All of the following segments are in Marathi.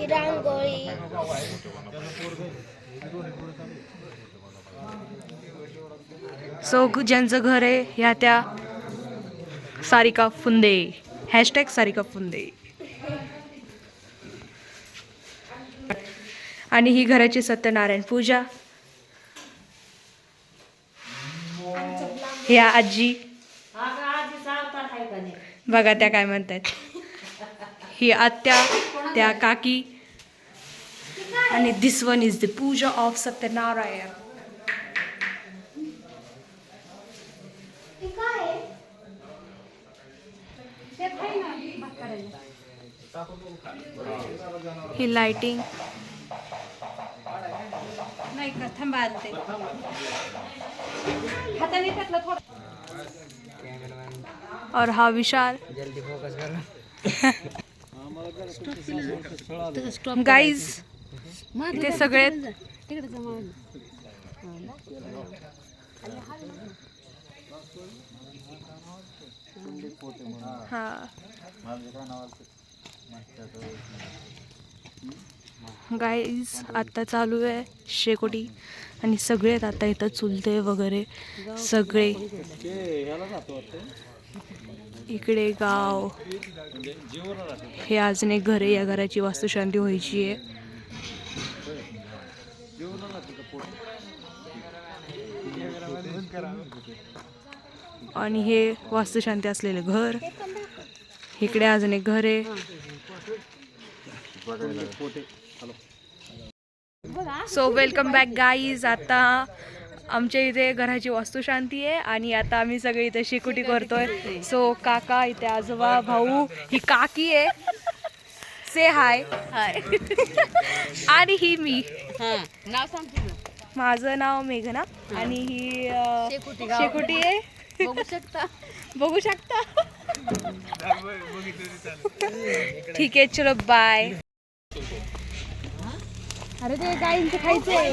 ही रांगोळी सो ज्यांचं घर आहे ह्या त्या सारिका फुंदे. हॅशटॅग सारिका फुंदे. आणि ही घराची सत्यनारायण पूजा. ह्या आजी. बघा त्या काय म्हणतात ही आत्या त्या काकी आणि this one is the puja of Satyanarayan. He lighting नाही का थांबा आलते. हाताने टाकलं थोडं. और हा विशाल. गाईज इथे सगळे हा. गाईज आता चालू आहे शेकोटी. आणि सगळेच आता इथं चुलते वगैरे. सगळे. इकडे गाव. हे अजून एक घर आहे या घराची वास्तुशांती व्हायची आहे. आणि हे वास्तुशांती असलेले घर. इकडे अजून एक घर आहे. सो वेलकम बॅक गाईज आता आमच्या इथे घराची वास्तुशांती आहे आणि आता आम्ही सगळे इथे शिकुटी करतोय. सो काका इथे आजोबा भाऊ ही काकी आहे. से हाय हाय आणि ही मी. नाव माझं नाव मेघना आणि ही अं, शेकोटी गाव. शेकोटी आहे. बघू शकता. बघू शकता. ठीक आहे चलो बाय अरे ते गाईंचं खायचंय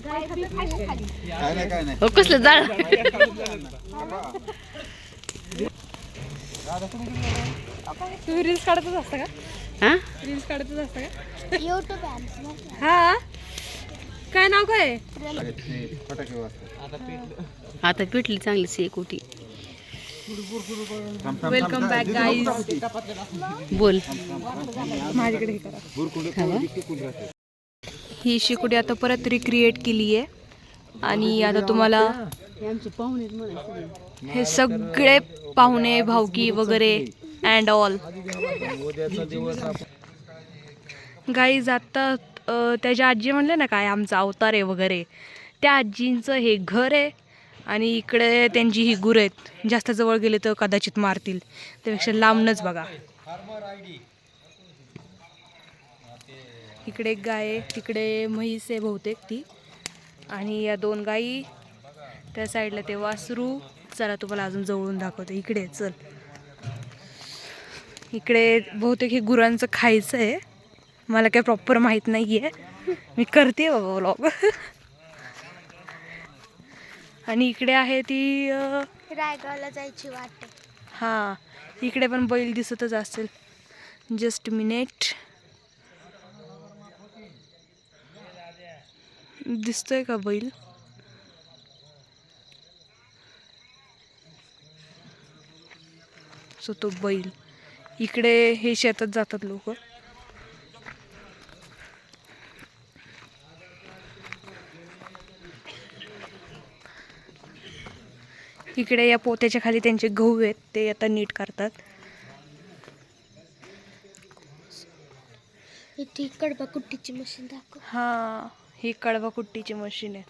काय नाही काय नाही. हो कसलं जाळ? तुम्ही रील्स काढतच असता का? हा? रील्स काढतच असता का? युट्यूब आहे हा? काय नाव काय? फटाके वाजतात. आता पिटली चांगली शेकोटी वेलकम बॅक गाईज बोल. माझ्याकडे हे करा. ही शिकुडी आता परत रिक्रिएट केली आहे आणि आता तुम्हाला हे सगळे पाहुणे भावकी वगैरे अँड ऑल गाईज आता त्याच्या आजी म्हणले ना काय आमचा अवतार आहे वगैरे. त्या आजींचं हे घर आहे. आणि इकडे त्यांची ही गुरं आहेत. जास्त जवळ गेले तर कदाचित मारतील. त्यापेक्षा लांबनच बघा. इकडे एक गाय आहे. तिकडे म्हैस आहे बहुतेक ती. आणि या दोन गायी त्या साईडला ते वासरू. चला तुम्हाला अजून जवळून दाखवते. इकडे चल. इकडे बहुतेक हे गुरांचं खायचं आहे. मला काही प्रॉपर माहीत नाही आहे मी करते बाबा व्लॉग आणि इकडे आहे ती रायगावला जायची वाट. हां इकडे पण बैल दिसतच असेल. जस्ट मिनिट दिसतोय का बैल? सो तो बैल. इकडे हे शेतात जातात लोक. इकडे या पोत्याच्या खाली त्यांचे गहू आहेत ते आता नीट करतात. इथे कडबा कुट्टीची मशीन दाखव. हा ही कडवा कुट्टीची मशीन आहे.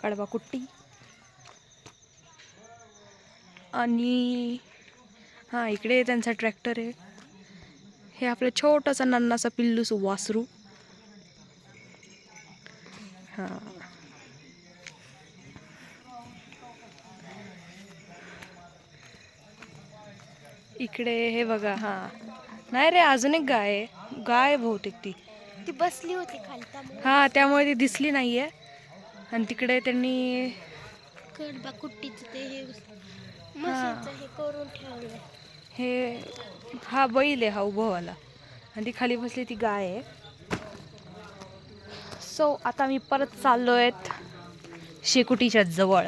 कडवा कुट्टी. आणि हा इकडे त्यांचा ट्रॅक्टर आहे. हे आपलं छोटासा नन्नासा पिल्लूस वासरू. हा. इकडे हे बघा हा. नाही रे अजून एक गाय आहे. गाय आहे बहुतेक ती. ती बसली होती खाली हा त्यामुळे ती दिसली नाहीये. आणि तिकडे त्यांनी कडबा कुट्टीचं ते हे हा ठेवलंय. हे हा बैल आहे हा उभंवाला. आणि ती खाली बसली ती गाय आहे. सो आता मी परत चाललो आहेत शेकुटीच्या जवळ.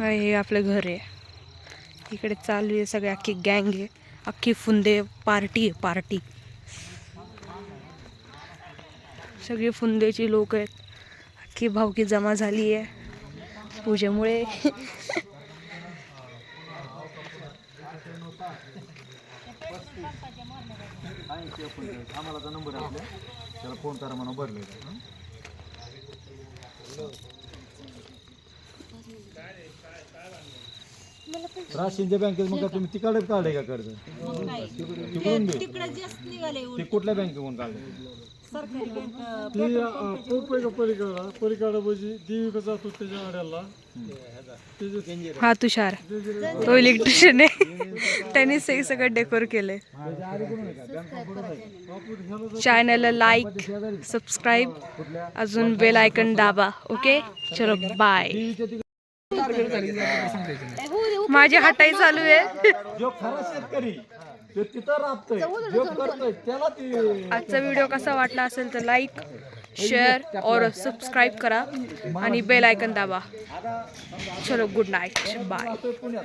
हे आपलं घर आहे. इकडे चालू आहे सगळी अख्खी गँग आहे. अख्खी फुंदे पार्टी आहे पार्टी सगळी फुंदेची लोक आहेत. अख्खी भावकी जमा झाली आहे. पूजेमुळे. आम्हाला तर नंबर आपल्या त्याला फ़ोन करा म्हणून भरले राशींच्या बँकेत मग का तुम्ही तिकडे काढले का कर्ज? तिकडून. ते कुठल्या काढले? ती पोपे परिकाडा परिकाडा म्हणजे देविका जातो त्याच्या आड्याला? हा तुषार. तो इलेक्ट्रिशियन आहे. त्यांनी हे सगळं डेकोर केलंय. चॅनलला लाईक सबस्क्राईब अजून बेल आयकन दाबा ओके चलो बाय माझी हटाई चालू आहे. जो खरा शेतकरी. तो तिथं राबतोय. जो करतोय. त्याला ती आजचा व्हिडिओ कसा वाटला असेल तर लाईक शेअर और सबस्क्राईब करा आणि बेल आयकन दाबा. चलो गुड नाईट बाय